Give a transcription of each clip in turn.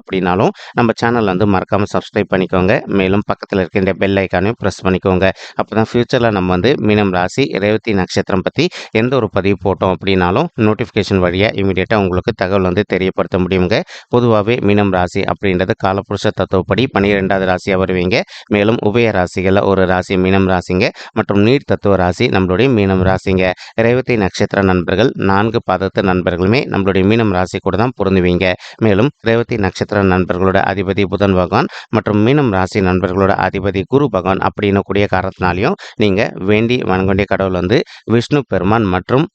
அப்படின்னாலும் நம்ம சேனல் வந்து மறக்காமல் சப்ஸ்கிரைப் பண்ணிக்கோங்க. மேலும் பக்கத்தில் இருக்கின்ற பெல் ஐக்கானையும் ப்ரெஸ் பண்ணிக்கோங்க. அப்போ தான் ஃப்யூச்சரில் நம்ம வந்து மீனம் ராசி ரேவதி நட்சத்திரம் பற்றி எந்த ஒரு பதிவு போட்டோம் அப்படின்னாலும் நோட்டிஃபிகேஷன் வழியாக இமீடியட்டாக உங்களுக்கு தகவல் வந்து தெரியப்படுத்த முடியுங்க. பொதுவாகவே மீனம் ராசி அப்படின்றது காலப்புருஷ தத்துவப்படி பன்னிரெண்டாவது ராசியாக வருவீங்க. மேலும் உபய ராசிகளில் ஒரு ராசி மீனம் ராசிங்க மற்றும் நீர் தத்துவ ராசி நம்மளுடைய மீனம் ராசிங்க. ரேவதி நட்சத்திர நண்பர்கள் நான்கு பாதத்து நண்பர்களுமே நம்மளுடைய மீனம் ராசி கூட தான் பொருந்துவீங்க. மேலும் ரேவதி நட்சத்திர நண்பர்களோட அதிபதி புதன் பகவான் மற்றும் மீனம் ராசி நண்பர்களோட அதிபதி குரு பகவான் அப்படின்னு கூடிய காரணத்தினாலையும் நீங்கள் வேண்டி வணங்கொண்டிய கடவுள் வந்து விஷ்ணு பெருமான் மற்றும்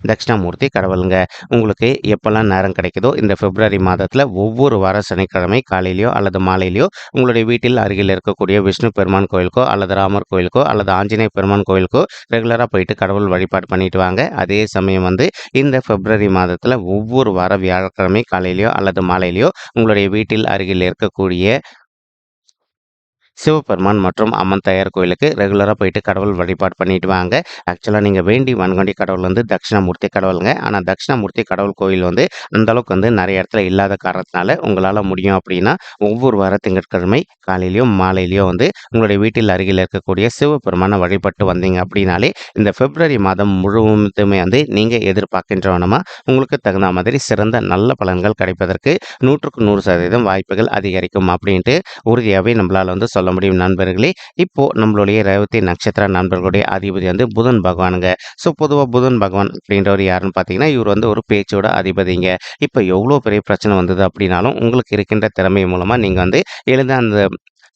தட்சிணாமூர்த்தி கடவுளுங்க. உங்களுக்கு எப்போல்லாம் நேரம் கிடைக்குதோ இந்த பிப்ரவரி மாதத்தில் ஒவ்வொரு வார சனிக்கிழமை காலையிலையோ அல்லது மாலையிலையோ உங்களுடைய வீட்டில் அருகில் இருக்கக்கூடிய விஷ்ணு பெருமான் கோயிலுக்கோ அல்லது ராமர் கோயிலுக்கோ அல்லது ஆஞ்சநேய பெருமான் கோயிலுக்கோ ரெகுலராக போயிட்டு கடவுள் வழிபாடு பண்ணிட்டு வாங்க. அதே சமயம் வந்து இந்த பிப்ரவரி மாதத்தில் ஒவ்வொரு வார வியாழக்கிழமை காலையிலையோ அல்லது மாலையிலையோ உங்களுடைய வீட்டில் அருகில் இருக்கக்கூடிய சிவபெருமான் மற்றும் அம்மன் தயார் கோயிலுக்கு ரெகுலராக போயிட்டு கடவுள் வழிபாடு பண்ணிட்டு வாங்க. ஆக்சுவலாக நீங்கள் வேண்டி வன்கொண்டி கடவுள் வந்து தட்சிணாமூர்த்தி கடவுளுங்க. ஆனால் தட்சிணாமூர்த்தி கடவுள் கோயில் வந்து அந்த அளவுக்கு வந்து நிறைய இடத்துல இல்லாத காரணத்தினால உங்களால் முடியும் அப்படின்னா ஒவ்வொரு வார திங்கட்கிழமை காலையிலையோ மாலையிலையோ வந்து உங்களுடைய வீட்டில் அருகில் இருக்கக்கூடிய சிவபெருமானை வழிபட்டு வந்தீங்க அப்படின்னாலே இந்த பிப்ரவரி மாதம் முழுவதுமே வந்து நீங்கள் எதிர்பார்க்கின்றவனமா உங்களுக்கு தகுந்த மாதிரி சிறந்த நல்ல பலன்கள் கிடைப்பதற்கு நூற்றுக்கு நூறு சதவீதம் வாய்ப்புகள் அதிகரிக்கும் அப்படின்ட்டு உறுதியாகவே நம்மளால் வந்து சொல்ல முடியும் நண்பர்களே. இப்போ நம்மளுடைய ரேவதி நட்சத்திர நண்பர்களுடைய அதிபதி வந்து புதன் பகவானுங்க. ஸோ பொதுவாக புதன் பகவான் அப்படின்றவர் யாருன்னு பார்த்தீங்கன்னா இவர் வந்து ஒரு பேச்சோட அதிபதிங்க. இப்போ எவ்வளோ பெரிய பிரச்சனை வந்தது அப்படின்னாலும் உங்களுக்கு இருக்கின்ற திறமை மூலமாக நீங்கள் வந்து எழுத அந்த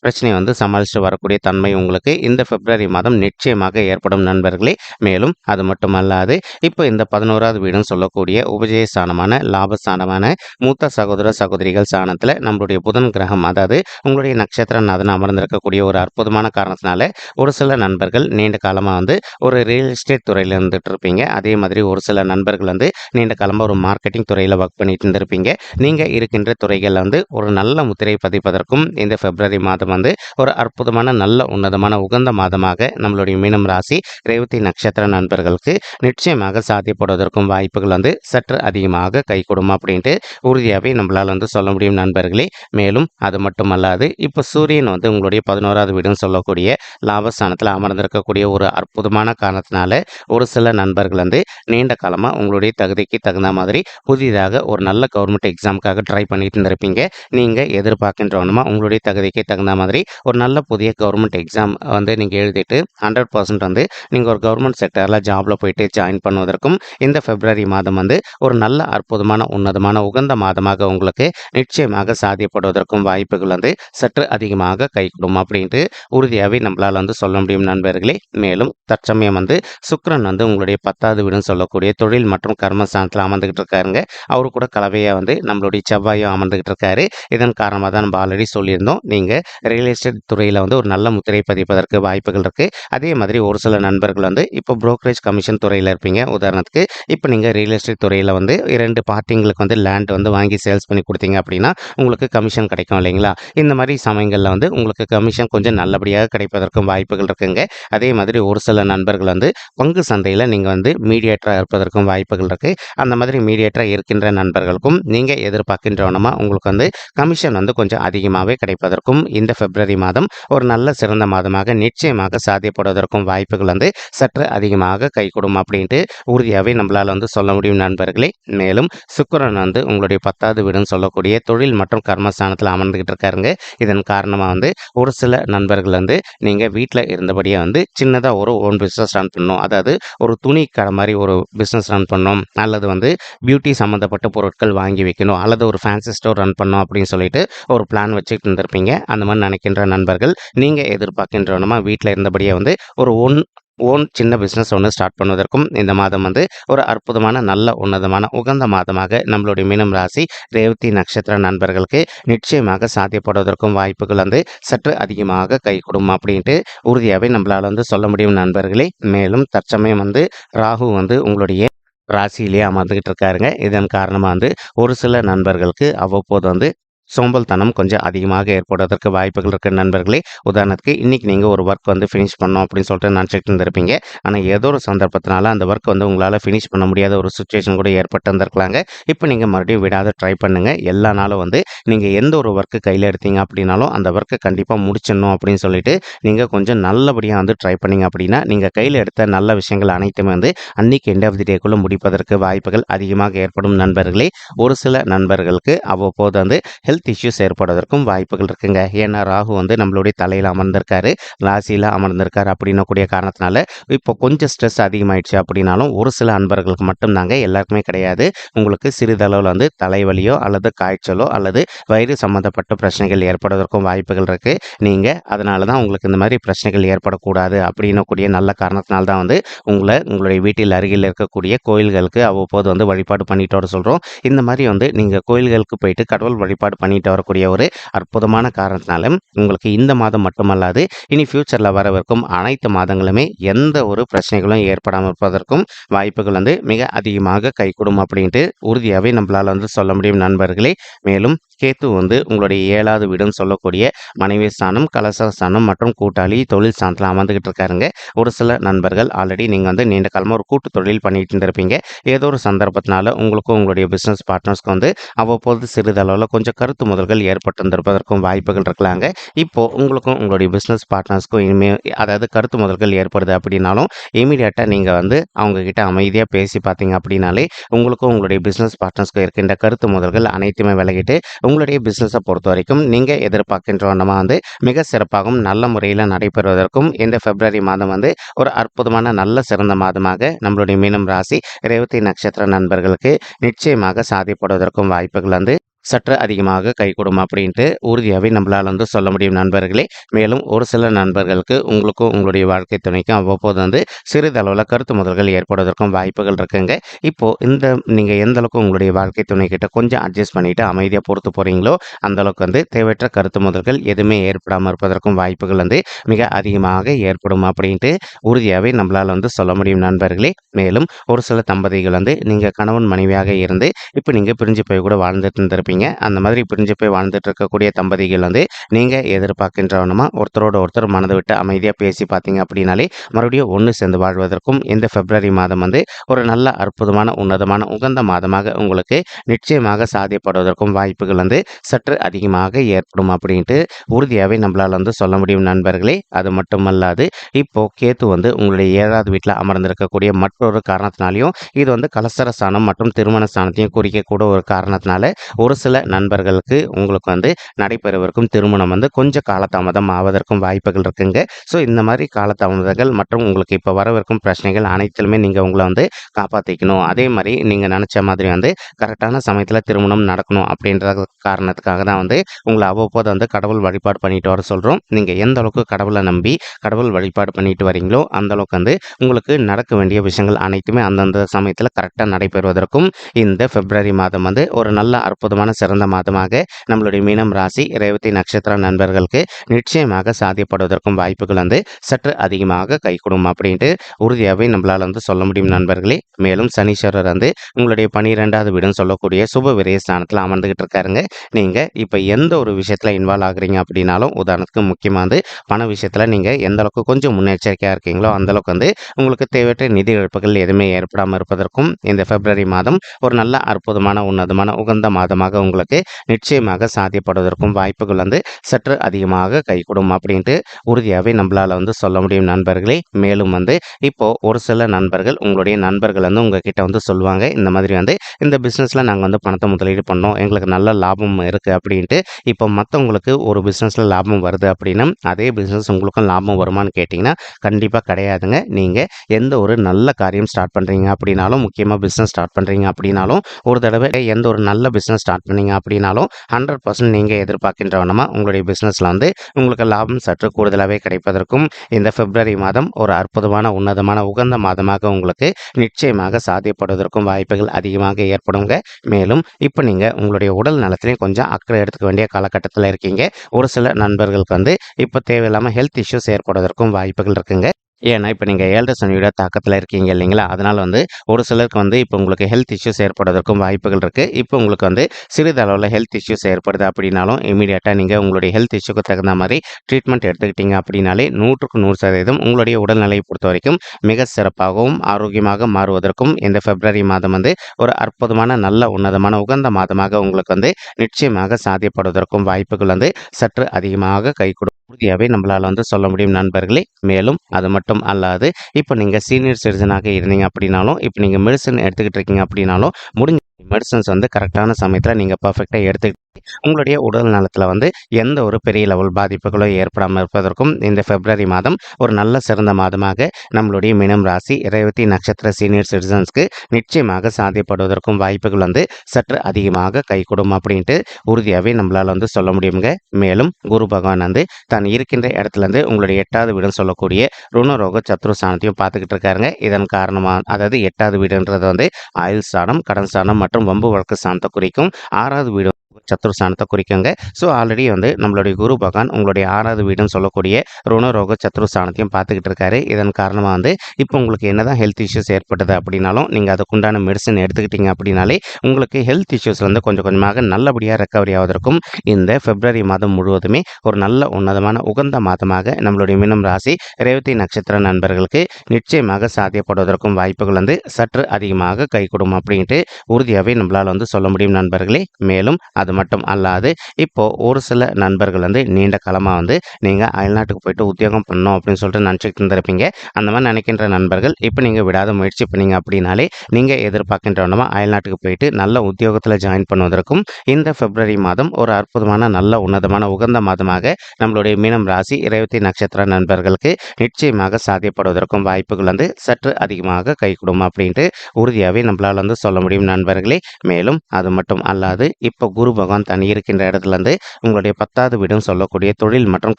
பிரச்சனையை வந்து சமாளித்து வரக்கூடிய தன்மை உங்களுக்கு இந்த பிப்ரவரி மாதம் நிச்சயமாக ஏற்படும் நண்பர்களே. மேலும் அது மட்டுமல்லாது இப்போ இந்த பதினோராவது வீடுன்னு சொல்லக்கூடிய உபஜய ஸ்தானமான லாபஸ்தானமான மூத்த சகோதர சகோதரிகள் ஸ்தானத்தில் நம்மளுடைய புதன் கிரகம் அதாவது உங்களுடைய நட்சத்திரநாதன் அமர்ந்திருக்கக்கூடிய ஒரு அற்புதமான காரணத்தினால ஒரு சில நண்பர்கள் நீண்ட காலமாக வந்து ஒரு ரியல் எஸ்டேட் துறையில் இருந்துட்டு இருப்பீங்க. அதே மாதிரி ஒரு சில நண்பர்கள் வந்து நீண்ட காலமாக ஒரு மார்க்கெட்டிங் துறையில் ஒர்க் பண்ணிட்டு இருந்திருப்பீங்க. நீங்கள் இருக்கின்ற துறைகளில் வந்து ஒரு நல்ல முத்திரை பதிப்பதற்கும் இந்த பிப்ரவரி மாதம் வந்து ஒரு அற்புதமான நல்ல உன்னதமான உகந்த மாதமாக நம்மளுடைய மீனம் ராசி ரேவதி நட்சத்திர நண்பர்களுக்கு நிச்சயமாக சாத்தியப்படுவதற்கும் வாய்ப்புகள் வந்து சற்று அதிகமாக கை கொடுமா அப்படின்ட்டு உறுதியாகவே நம்மளால் வந்து சொல்ல முடியும் நண்பர்களே. மேலும் அது மட்டுமல்லாது இப்போ சூரியன் வந்து உங்களுடைய பதினோராவது வீடுன்னு சொல்லக்கூடிய லாபஸ்தானத்தில் அமர்ந்திருக்கக்கூடிய ஒரு அற்புதமான காரணத்தினால ஒரு சில நண்பர்கள் வந்து நீண்ட காலமாக உங்களுடைய தகுதிக்கு தகுந்த மாதிரி புதிதாக ஒரு நல்ல கவர்மெண்ட் எக்ஸாமுக்காக ட்ரை பண்ணிட்டு இருந்திருப்பீங்க. நீங்கள் எதிர்பார்க்கின்றவனுமா உங்களுடைய தகுதிக்கு தகுந்த மாதிரி ஒரு நல்ல புதிய கவர்மெண்ட் எக்ஸாம் வந்து நீங்கள் எழுதிட்டு ஹண்ட்ரட் பர்சன்ட் வந்து நீங்கள் ஒரு கவர்மெண்ட் செக்டரில் ஜாபில் போயிட்டு ஜாயின் பண்ணுவதற்கும் இந்த பிப்ரவரி மாதம் வந்து ஒரு நல்ல அற்புதமான உன்னதமான உகந்த மாதமாக உங்களுக்கு நிச்சயமாக சாத்தியப்படுவதற்கும் வாய்ப்புகள் வந்து சற்று அதிகமாக கைகூடும் அப்படின்ட்டு உறுதியாகவே நம்மளால் வந்து சொல்ல முடியும் நண்பர்களே. மேலும் தற்சமயம் வந்து சுக்கரன் வந்து உங்களுடைய பத்தாவது வீடுன்னு சொல்லக்கூடிய தொழில் மற்றும் கர்மஸ்தானத்தில் அமர்ந்துகிட்டு இருக்காருங்க. அவரு கூட கலவையாக வந்து நம்மளுடைய செவ்வாயும் அமர்ந்துகிட்டு இருக்காரு. இதன் காரணமாக தான் நம்ம ஆல்ரெடி சொல்லியிருந்தோம். நீங்கள் ரியல் எஸ்டேட் துறையில் வந்து ஒரு நல்ல முத்திரை பதிப்பதற்கு வாய்ப்புகள் இருக்குது அதே மாதிரி ஒரு சில நண்பர்கள் வந்து இப்போ புரோக்கரேஜ் கமிஷன் துறையில் இருப்பீங்க. உதாரணத்துக்கு இப்போ நீங்கள் ரியல் எஸ்டேட் துறையில் வந்து இரண்டு பார்ட்டிங்களுக்கு வந்து லேண்ட் வந்து வாங்கி சேல்ஸ் பண்ணி கொடுத்தீங்க அப்படின்னா உங்களுக்கு கமிஷன் கிடைக்கும் இல்லைங்களா? இந்த மாதிரி சமயங்களில் வந்து உங்களுக்கு கமிஷன் கொஞ்சம் நல்லபடியாக கிடைப்பதற்கும் வாய்ப்புகள் இருக்குங்க. அதே மாதிரி ஒரு சில நண்பர்கள் வந்து பங்கு சந்தையில் நீங்கள் வந்து மீடியேட்டராக இருப்பதற்கும் வாய்ப்புகள் இருக்குது அந்த மாதிரி மீடியேட்டராக இருக்கின்ற நண்பர்களுக்கும் நீங்கள் எதிர்பார்க்கின்றவனமாக உங்களுக்கு வந்து கமிஷன் வந்து கொஞ்சம் அதிகமாகவே கிடைப்பதற்கும் இந்த பிப்ரவரி மாதம் ஒரு நல்ல சிறந்த மாதமாக நிச்சயமாக சாத்தியப்படுவதற்கும் வாய்ப்புகள் வந்து சற்று அதிகமாக கைகூடும் அப்படின்ட்டு உறுதியாகவே நம்மளால் வந்து சொல்ல முடியும் நண்பர்களே. மேலும் சுக்கரன் வந்து உங்களுடைய பத்தாவது வீடுன்னு சொல்லக்கூடிய தொழில் மற்றும் கர்மஸ்தானத்தில் அமர்ந்துகிட்டு இருக்காருங்க. இதன் காரணமாக வந்து ஒரு சில நண்பர்கள் வந்து நீங்கள் வீட்டில் இருந்தபடியே வந்து சின்னதாக ஒரு ஓன் பிஸ்னஸ் ரன் பண்ணணும். அதாவது ஒரு துணி கடை மாதிரி ஒரு பிஸ்னஸ் ரன் பண்ணணும். அல்லது வந்து பியூட்டி சம்மந்தப்பட்ட பொருட்கள் வாங்கி வைக்கணும். அல்லது ஒரு ஃபேன்சி ஸ்டோர் ரன் பண்ணணும் அப்படின்னு சொல்லிட்டு ஒரு பிளான் வச்சுக்கிட்டு இருந்திருப்பீங்க. அந்த மாதிரி நினைக்கின்ற நண்பர்கள் நீங்கள் எதிர்பார்க்கின்றவனமா? வீட்டில் இருந்தபடியே வந்து ஒரு ஒன் ஓன் சின்ன பிஸ்னஸ் ஒன்று ஸ்டார்ட் பண்ணுவதற்கும் இந்த மாதம் வந்து ஒரு அற்புதமான நல்ல உன்னதமான உகந்த மாதமாக நம்மளுடைய மீனம் ராசி ரேவதி நட்சத்திர நண்பர்களுக்கு நிச்சயமாக சாத்தியப்படுவதற்கும் வாய்ப்புகள் வந்து சற்று அதிகமாக கை கொடுக்கும் அப்படின்ட்டு உறுதியாகவே நம்மளால் வந்து சொல்ல முடியும் நண்பர்களே. மேலும் தற்சமயம் வந்து ராகு வந்து உங்களுடைய ராசியிலேயே அமர்ந்துகிட்டு இருக்காருங்க. இதன் காரணமாக வந்து ஒரு சில நண்பர்களுக்கு அவ்வப்போது வந்து சோம்பல்தனம் கொஞ்சம் அதிகமாக ஏற்படுவதற்கு வாய்ப்புகள் இருக்குது நண்பர்களே. உதாரணத்துக்கு இன்றைக்கி நீங்கள் ஒரு ஒர்க் வந்து ஃபினிஷ் பண்ணோம் அப்படின்னு சொல்லிட்டு நினச்சிட்டு இருந்திருப்பீங்க. ஆனால் ஏதோ ஒரு சந்தர்ப்பத்தினால அந்த ஒர்க் வந்து உங்களால் ஃபினிஷ் பண்ண முடியாத ஒரு சுச்சுவேஷன் கூட ஏற்பட்டு இருந்திருக்கலாங்க. இப்போ நீங்கள் மறுபடியும் விடாத ட்ரை பண்ணுங்கள் எல்லா நாளும் வந்து நீங்கள் எந்த ஒரு ஒர்க்கு கையில் எடுத்தீங்க அப்படின்னாலும் அந்த ஒர்க்கை கண்டிப்பாக முடிச்சிடணும் அப்படின்னு சொல்லிட்டு நீங்கள் கொஞ்சம் நல்லபடியாக வந்து ட்ரை பண்ணீங்க அப்படின்னா நீங்கள் கையில் எடுத்த நல்ல விஷயங்கள் அனைத்துமே வந்து அன்னைக்கு எண்ட் ஆஃப் தி டேக்குள்ளே முடிப்பதற்கு வாய்ப்புகள் அதிகமாக ஏற்படும் நண்பர்களே. ஒரு சில நண்பர்களுக்கு அவ்வப்போது வந்து ஹெல்த் இஷ்யூஸ் ஏற்படுவதற்கும் வாய்ப்புகள் இருக்குங்க. ஏன்னா ராகு வந்து நம்மளுடைய தலையில் அமர்ந்திருக்காரு. ராசியில் அமர்ந்திருக்காரு அப்படின்னக்கூடிய காரணத்தினால இப்போ கொஞ்சம் ஸ்ட்ரெஸ் அதிகமாயிடுச்சு அப்படின்னாலும் ஒரு சில அன்பர்களுக்கு மட்டும்தாங்க எல்லாருக்குமே கிடையாது. உங்களுக்கு சிறிதளவில் வந்து தலைவலியோ அல்லது காய்ச்சலோ அல்லது வயிறு சம்மந்தப்பட்ட பிரச்சனைகள் ஏற்படுவதற்கும் வாய்ப்புகள் இருக்குது நீங்கள் அதனால தான் உங்களுக்கு இந்த மாதிரி பிரச்சனைகள் ஏற்படக்கூடாது அப்படின்னக்கூடிய நல்ல காரணத்தினால தான் வந்து உங்களை உங்களுடைய வீட்டில் அருகில் இருக்கக்கூடிய கோயில்களுக்கு அவ்வப்போது வந்து வழிபாடு பண்ணிட்டு வர சொல்கிறோம் இந்த மாதிரி வந்து நீங்கள் கோயில்களுக்கு போயிட்டு கடவுள் வழிபாடு பண்ணிட்டு வரக்கூடிய ஒரு அற்புதமான காரணத்தினால உங்களுக்கு இந்த மாதம் மட்டுமல்லாது இனி ஃப்யூச்சரில் வரவிருக்கும் அனைத்து மாதங்களுமே எந்த ஒரு பிரச்சனைகளும் ஏற்படாமல் இருப்பதற்கும் வாய்ப்புகள் வந்து மிக அதிகமாக கைகூடும் அப்படின்ட்டு உறுதியாகவே நம்மளால் வந்து சொல்ல முடியும் நண்பர்களே. மேலும் கேத்து வந்து உங்களுடைய ஏழாவது வீடுன்னு சொல்லக்கூடிய மனைவி ஸ்தானம் கலச ஸ்தானம் மற்றும் கூட்டாளி தொழில் ஸ்தானத்தில் அமர்ந்துகிட்டு இருக்காருங்க. ஒரு சில நண்பர்கள் ஆல்ரெடி நீங்கள் வந்து நீண்ட காலமாக ஒரு கூட்டு தொழில் பண்ணிட்டு இருந்திருப்பீங்க. ஏதோ ஒரு சந்தர்ப்பத்தினால உங்களுக்கும் உங்களுடைய பிஸ்னஸ் பார்ட்னர்ஸ்க்கு வந்து அவ்வப்போது சிறிதளவில் கொஞ்சம் கருத்து முதல்கள் ஏற்பட்டிருந்திருப்பதற்கும் வாய்ப்புகள் இருக்கலாங்க. இப்போது உங்களுக்கும் உங்களுடைய பிஸ்னஸ் பார்ட்னர்ஸ்க்கும் இனிமேல் அதாவது கருத்து முதல்கள் ஏற்படுது அப்படின்னாலும் இமீடியட்டாக நீங்கள் வந்து அவங்கக்கிட்ட அமைதியாக பேசி பார்த்தீங்க அப்படின்னாலே உங்களுக்கும் உங்களுடைய பிஸ்னஸ் பார்ட்னர்ஸ்க்கும் இருக்கின்ற கருத்து முதல்கள் அனைத்துமே விலகிட்டு உங்களுடைய பிஸ்னஸை பொறுத்த வரைக்கும் நீங்கள் எதிர்பார்க்கின்ற வண்ணமாக வந்து மிக சிறப்பாகவும் நல்ல முறையில் நடைபெறுவதற்கும் இந்த பிப்ரவரி மாதம் வந்து ஒரு அற்புதமான நல்ல சிறந்த மாதமாக நம்மளுடைய மீனம் ராசி ரேவதி நட்சத்திர நண்பர்களுக்கு நிச்சயமாக சாதிப்படுவதற்கும் வாய்ப்புகள் வந்து சற்று அதிகமாக கைகூடும் அப்படின்ட்டு உறுதியாகவே நம்மளால் வந்து சொல்ல முடியும் நண்பர்களே. மேலும் ஒரு சில நண்பர்களுக்கு உங்களுக்கும் உங்களுடைய வாழ்க்கை துணைக்கும் அவ்வப்போது வந்து சிறிதளவில் கருத்து முதல்கள் ஏற்படுவதற்கும் வாய்ப்புகள் இருக்குங்க. இப்போது இந்த நீங்கள் எந்த அளவுக்கு உங்களுடைய வாழ்க்கை துணை கொஞ்சம் அட்ஜஸ்ட் பண்ணிவிட்டு அமைதியாக பொறுத்து போகிறீங்களோ அந்த அளவுக்கு வந்து தேவையற்ற கருத்து முதல்கள் எதுவுமே ஏற்படாமல் இருப்பதற்கும் வாய்ப்புகள் வந்து மிக அதிகமாக ஏற்படும் அப்படின்ட்டு உறுதியாகவே நம்மளால் வந்து சொல்ல முடியும் நண்பர்களே. மேலும் ஒரு சில தம்பதிகள் வந்து நீங்கள் கணவன் மனைவியாக இருந்து இப்போ நீங்கள் பிரிஞ்சு போய் கூட வாழ்ந்துட்டு இருந்திருப்பீங்க. அந்த மாதிரி பிரிஞ்சு போய் வாழ்ந்துட்டு இருக்கக்கூடிய தம்பதிகள் வந்து நீங்கள் எதிர்பார்க்கின்றவனமா ஒருத்தரோட ஒருத்தர் மனதை விட்டு அமைதியாக பேசி பார்த்தீங்க அப்படின்னாலே மறுபடியும் ஒன்று சேர்ந்து வாழ்வதற்கும் இந்த பிப்ரவரி மாதம் வந்து ஒரு நல்ல அற்புதமான உன்னதமான உகந்த மாதமாக உங்களுக்கு நிச்சயமாக சாதியப்படுவதற்கும் வாய்ப்புகள் வந்து சற்று அதிகமாக ஏற்படும் அப்படின்ட்டு உறுதியாகவே நம்மளால் வந்து சொல்ல முடியும் நண்பர்களே. அது மட்டுமல்லாது இப்போ கேத்து வந்து உங்களுடைய ஏழாவது வீட்டில் அமர்ந்திருக்கக்கூடிய மற்றொரு காரணத்தினாலையும் இது வந்து கலசர ஸ்தானம் மற்றும் திருமண ஸ்தானத்தையும் குறிக்கக்கூட ஒரு காரணத்தினால ஒரு சில நண்பர்களுக்கு உங்களுக்கு வந்து நடைபெறவிருக்கும் திருமணம் வந்து கொஞ்சம் காலதாமதம் ஆவதற்கும் வாய்ப்புகள் இருக்குங்க. ஸோ இந்த மாதிரி காலதாமதங்கள் மற்றும் உங்களுக்கு இப்போ வரவிருக்கும் பிரச்சனைகள் அனைத்திலுமே நீங்கள் உங்களை வந்து காப்பாற்றிக்கணும் அதே மாதிரி நீங்கள் நினச்ச மாதிரி வந்து கரெக்டான சமயத்தில் திருமணம் நடக்கணும் அப்படின்ற காரணத்துக்காக தான் வந்து உங்களை அவ்வப்போது வந்து கடவுள் வழிபாடு பண்ணிட்டு வர சொல்கிறோம் நீங்கள் எந்த அளவுக்கு கடவுளை நம்பி கடவுள் வழிபாடு பண்ணிட்டு வரீங்களோ அந்த அளவுக்கு வந்து உங்களுக்கு நடக்க வேண்டிய விஷயங்கள் அனைத்துமே அந்தந்த சமயத்தில் கரெக்டாக நடைபெறுவதற்கும் இந்த பிப்ரவரி மாதம் வந்து ஒரு நல்ல அற்புதமான சிறந்த மாதமாக நம்மளுடைய மீனம் ராசி ரேவதி நட்சத்திர நண்பர்களுக்கு நிச்சயமாக சாத்தியப்படுவதற்கும் வாய்ப்புகள் வந்து சற்று அதிகமாக கைகூடும் அப்படின்ட்டு உறுதியாகவே நம்மளால் வந்து சொல்ல முடியும் நண்பர்களே. மேலும் சனீஸ்வரர் வந்து உங்களுடைய பனிரெண்டாவது வீடுன்னு சொல்லக்கூடிய சுப விரய ஸ்தானத்தில் அமர்ந்துகிட்டு இருக்காருங்க. நீங்கள் இப்போ எந்த ஒரு விஷயத்தில் இன்வால்வ் ஆகுறீங்க அப்படின்னாலும் உதாரணத்துக்கு முக்கியமாக வந்து பண விஷயத்தில் நீங்கள் எந்த அளவுக்கு கொஞ்சம் முன்னெச்சரிக்கையாக இருக்கீங்களோ அந்த அளவுக்கு வந்து உங்களுக்கு தேவையற்ற நிதி இழப்புகள் எதுவுமே ஏற்படாமல் இருப்பதற்கும் இந்த பிப்ரவரி மாதம் ஒரு நல்ல அற்புதமான உன்னதமான உகந்த மாதமாக உங்களுக்கு நிச்சயமாக சாத்தியப்படுவதற்கும் வாய்ப்புகள் வந்து சற்று அதிகமாக கைகூடும் அப்படின்ட்டு உறுதியாகவே நம்மளால் வந்து சொல்ல முடியும் நண்பர்களே. மேலும் வந்து இப்போது ஒரு சில நண்பர்கள் உங்களுடைய நண்பர்கள் வந்து உங்ககிட்ட வந்து சொல்லுவாங்க இந்த மாதிரி வந்து இந்த பிஸ்னஸில் நாங்கள் வந்து பணத்தை முதலீடு பண்ணோம் எங்களுக்கு நல்ல லாபம் இருக்குது அப்படின்ட்டு இப்போ மற்றவங்களுக்கு ஒரு பிஸ்னஸில் லாபம் வருது அப்படின்னா அதே பிஸ்னஸ் உங்களுக்கும் லாபம் வருமான்னு கேட்டிங்கன்னா கண்டிப்பாக கிடையாதுங்க. நீங்கள் எந்த ஒரு நல்ல காரியம் ஸ்டார்ட் பண்ணுறீங்க அப்படின்னாலும் முக்கியமாக பிஸ்னஸ் ஸ்டார்ட் பண்ணுறீங்க அப்படின்னாலும் ஒரு தடவை எந்த ஒரு நல்ல பிஸ்னஸ் ஸ்டார்ட் பண்ணீங்க அப்படின்னாலும் ஹண்ட்ரட் பர்சன்ட் நீங்கள் எதிர்பார்க்கின்ற வண்ணமாக உங்களுடைய பிஸ்னஸில் வந்து உங்களுக்கு லாபம் சற்று கூடுதலாகவே கிடைப்பதற்கும் இந்த பிப்ரவரி மாதம் ஒரு அற்புதமான உன்னதமான உகந்த மாதமாக உங்களுக்கு நிச்சயமாக சாத்தியப்படுவதற்கும் வாய்ப்புகள் அதிகமாக ஏற்படுங்க. மேலும் இப்போ நீங்கள் உங்களுடைய உடல் நலத்திலையும் கொஞ்சம் அக்கறை எடுத்துக்க வேண்டிய காலகட்டத்தில் இருக்கீங்க. ஒரு சில நண்பர்களுக்கு வந்து இப்போ தேவையில்லாமல் ஹெல்த் இஷ்யூஸ் ஏற்படுவதற்கும் வாய்ப்புகள் இருக்குங்க. ஏன்னா இப்போ நீங்கள் ஏழரை சனியோட தாக்கத்தில் இருக்கீங்க இல்லைங்களா? அதனால் வந்து ஒரு சிலருக்கு வந்து இப்போ உங்களுக்கு ஹெல்த் இஷ்யூஸ் ஏற்படுவதற்கும் வாய்ப்புகள் இருக்குது இப்போ உங்களுக்கு வந்து சிறிதளவில் ஹெல்த் இஷ்யூஸ் ஏற்படுது அப்படின்னாலும் இமீடியட்டாக நீங்கள் உங்களுடைய ஹெல்த் இஷ்யூக்கு தகுந்த மாதிரி ட்ரீட்மெண்ட் எடுத்துக்கிட்டீங்க அப்படின்னாலே நூற்றுக்கு நூறு சதவீதம் உங்களுடைய உடல்நிலையை பொறுத்த வரைக்கும் மிக சிறப்பாகவும் ஆரோக்கியமாக மாறுவதற்கும் இந்த பிப்ரவரி மாதம் வந்து ஒரு அற்புதமான நல்ல உன்னதமான உகந்த மாதமாக உங்களுக்கு வந்து நிச்சயமாக சாத்தியப்படுவதற்கும் வாய்ப்புகள் வந்து சற்று அதிகமாக கை கொடு உறுதியாகவே நம்மளால் வந்து சொல்ல முடியும் நண்பர்களே. மேலும் அது மட்டும் அல்லாது இப்போ நீங்கள் சீனியர் சிட்டிசனாக இருந்தீங்க அப்படின்னாலும் இப்போ நீங்கள் மெடிசன் எடுத்துக்கிட்டு இருக்கீங்க அப்படின்னாலும் முடிஞ்ச மெடிசன்ஸ் வந்து கரெக்டான சமயத்தில் நீங்கள் பர்ஃபெக்டாக எடுத்துக்கிட்டு உங்களுடைய உடல் நலத்தில் வந்து எந்த ஒரு பெரிய லெவல் பாதிப்புகளோ ஏற்படாமல் இருப்பதற்கும் இந்த பிப்ரவரி மாதம் ஒரு நல்ல சிறந்த மாதமாக நம்மளுடைய மினம் ராசி இறைவத்தி நட்சத்திர சீனியர் சிட்டிசன்ஸ்க்கு நிச்சயமாக சாத்தியப்படுவதற்கும் வாய்ப்புகள் வந்து சற்று அதிகமாக கைகூடும் அப்படின்ட்டு உறுதியாகவே நம்மளால் வந்து சொல்ல முடியுங்க மேலும் குரு பகவான் வந்து தான் இருக்கின்ற இடத்துலேருந்து உங்களுடைய எட்டாவது வீடுன்னு சொல்லக்கூடிய ருணரோக சத்ரு ஸ்தானத்தையும் பார்த்துக்கிட்டு இருக்காருங்க. இதன் காரணமாக அதாவது எட்டாவது வீடுன்றது வந்து ஆயுள் ஸ்தானம் கடன் ஸ்தானம் மற்றும் வம்பு வழக்கு ஸ்தானத்தை குறிக்கும் ஆறாவது வீடு சத்துரு ஸ்தானத்தை குறிக்குங்க. ஸோ ஆல்ரெடி வந்து நம்மளுடைய குரு பகவான் உங்களுடைய ஆறாவது வீடுன்னு சொல்லக்கூடிய ருணரோக சத்துரு ஸ்தானத்தையும் பார்த்துக்கிட்டு இருக்காரு. இதன் காரணமாக வந்து இப்போ உங்களுக்கு என்னதான் ஹெல்த் இஷ்யூஸ் ஏற்பட்டது அப்படின்னாலும் நீங்கள் அதுக்குண்டான மெடிசன் எடுத்துக்கிட்டீங்க அப்படின்னாலே உங்களுக்கு ஹெல்த் இஷ்யூஸ்லேருந்து கொஞ்சம் கொஞ்சமாக நல்லபடியாக ரெக்கவரி ஆவதற்கும் இந்த பிப்ரவரி மாதம் முழுவதுமே ஒரு நல்ல உன்னதமான உகந்த மாதமாக நம்மளுடைய மினம் ராசி ரேவதி நட்சத்திர நண்பர்களுக்கு நிச்சயமாக சாத்தியப்படுவதற்கும் வாய்ப்புகள் வந்து சற்று அதிகமாக கைகூடும் அப்படின்ட்டு உறுதியாகவே நம்மளால் வந்து சொல்ல முடியும் நண்பர்களே. மேலும் அது மட்டும் அல்லாது இப்போது ஒரு சில நண்பர்கள் வந்து நீண்ட காலமாக வந்து நீங்கள் அயல்நாட்டுக்கு போயிட்டு உத்தியோகம் பண்ணணும் அப்படின்னு சொல்லிட்டு நினச்சிட்டு இருந்திருப்பீங்க. அந்த மாதிரி நினைக்கின்ற நண்பர்கள் இப்போ நீங்கள் விடாத முயற்சி பண்ணீங்க அப்படின்னாலே நீங்கள் எதிர்பார்க்கின்றவனமாக அயல்நாட்டுக்கு போயிட்டு நல்ல உத்தியோகத்தில் ஜாயின் பண்ணுவதற்கும் இந்த பிப்ரவரி மாதம் ஒரு அற்புதமான நல்ல உன்னதமான உகந்த மாதமாக நம்மளுடைய மீனம் ராசி இருபத்தி நட்சத்திர நண்பர்களுக்கு நிச்சயமாக சாத்தியப்படுவதற்கும் வாய்ப்புகள் வந்து சற்று அதிகமாக கைகூடும் அப்படின்ட்டு உறுதியாகவே நம்மளால் வந்து சொல்ல முடியும் நண்பர்களே. மேலும் அது மட்டும் அல்லாது இப்போ குரு பகவான் தனி இருக்கின்ற இடத்துல இருந்து உங்களுடைய பத்தாவது வீடும் சொல்லக்கூடிய தொழில் மற்றும்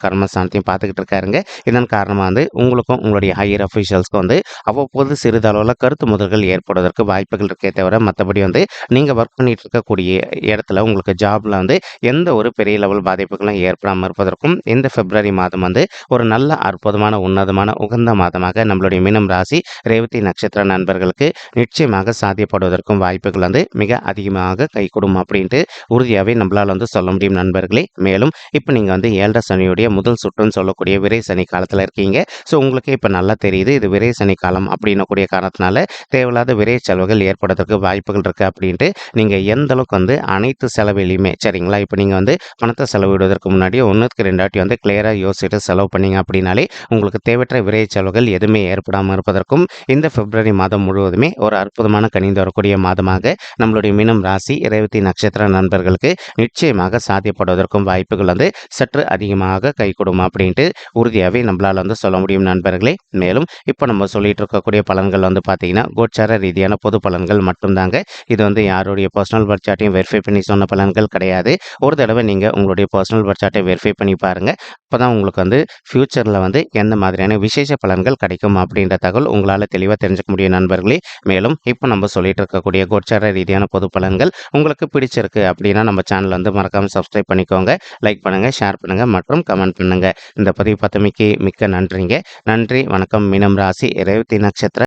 கர்மஸ்தானத்தையும் பார்த்துக்கிட்டு இருக்காருங்க. இதன் காரணமாக வந்து உங்களுக்கும் உங்களுடைய ஹையர் அஃபீஷியல்ஸ்க்கும் வந்து அவ்வப்போது சிறிதளவில் கருத்து முதல்கள் ஏற்படுவதற்கு வாய்ப்புகள் இருக்கே தவிர மற்றபடி வந்து நீங்கள் ஒர்க் பண்ணிட்டு இருக்கக்கூடிய இடத்துல உங்களுக்கு ஜாப்ல வந்து எந்த ஒரு பெரிய லெவல் பாதிப்புகளும் ஏற்படாமல் இருப்பதற்கும் இந்த பிப்ரவரி மாதம் வந்து ஒரு நல்ல அற்புதமான உன்னதமான உகந்த மாதமாக நம்மளுடைய மீனம் ராசி ரேவதி நட்சத்திர நண்பர்களுக்கு நிச்சயமாக சாத்தியப்படுவதற்கும் வாய்ப்புகள் வந்து மிக அதிகமாக கைகூடும் அப்படின்ட்டு உறுதியாகவே நம்மளால் வந்து சொல்ல முடியும் நண்பர்களே. மேலும் இப்போ நீங்கள் வந்து ஏழரை சனியுடைய முதல் சுற்றுன்னு சொல்லக்கூடிய விரை சனி காலத்தில் இருக்கீங்க. ஸோ உங்களுக்கு இப்போ நல்லா தெரியுது இது விரை சனி காலம் அப்படின்னக்கூடிய காரணத்தினால தேவையில்லாத விரை செலவுகள் ஏற்படுறதுக்கு வாய்ப்புகள் இருக்குது அப்படின்ட்டு நீங்கள் எந்த அளவுக்கு வந்து அனைத்து செலவிலையுமே சரிங்களா? இப்போ நீங்கள் வந்து பணத்தை செலவிடுவதற்கு முன்னாடி ஒன்றுக்கு ரெண்டாட்டி வந்து கிளியராக யோசிச்சுட்டு செலவு பண்ணிங்க அப்படின்னாலே உங்களுக்கு தேவையற்ற விரை செலவுகள் எதுவுமே ஏற்படாமல் இருப்பதற்கும் இந்த பிப்ரவரி மாதம் முழுவதுமே ஒரு அற்புதமான கணிந்து வரக்கூடிய மாதமாக நம்மளுடைய மீனம் ராசி இரவத்தி நட்சத்திர நண்பர்கள் உங்களுக்கு நிச்சயமாக சாத்தியப்படுவதற்கும் வாய்ப்புகள் வந்து சற்று அதிகமாக கை கொடுமா அப்படின்ட்டு உறுதியாகவே நம்மளால் வந்து சொல்ல முடியும் நண்பர்களே. மேலும் இப்போ நம்ம சொல்லிட்டு இருக்கக்கூடிய பலன்கள் வந்து பார்த்தீங்கன்னா கோச்சார ரீதியான பொது பலன்கள் மட்டும்தாங்க. இது வந்து யாருடைய பர்சனல் பட்ஜெட்டையும் வெரிஃபை பண்ணி சொன்ன பலன்கள் கிடையாது. ஒரு தடவை நீங்கள் உங்களுடைய பர்சனல் பட்ஜெட்டை வெரிஃபை பண்ணி பாருங்கள் அப்போ தான் உங்களுக்கு வந்து ஃப்யூச்சரில் வந்து எந்த மாதிரியான விசேஷ பலன்கள் கிடைக்கும் அப்படின்ற தகவல் உங்களால் தெளிவாக தெரிஞ்சுக்க முடியும் நண்பர்களே. மேலும் இப்போ நம்ம சொல்லிட்டு இருக்கக்கூடிய கோச்சார ரீதியான பொது பலன்கள் உங்களுக்கு பிடிச்சிருக்கு அப்படின்னா அப்படின்னா நம்ம சேனல் வந்து மறக்காமல் சப்ஸ்கிரைப் பண்ணிக்கோங்க. லைக் பண்ணுங்கள் ஷேர் பண்ணுங்கள் மற்றும் கமெண்ட் பண்ணுங்கள் இந்த பதிவு பத்தமைக்கு மிக்க நன்றிங்க. நன்றி வணக்கம். மீனம் ராசி ரேவதி நட்சத்திர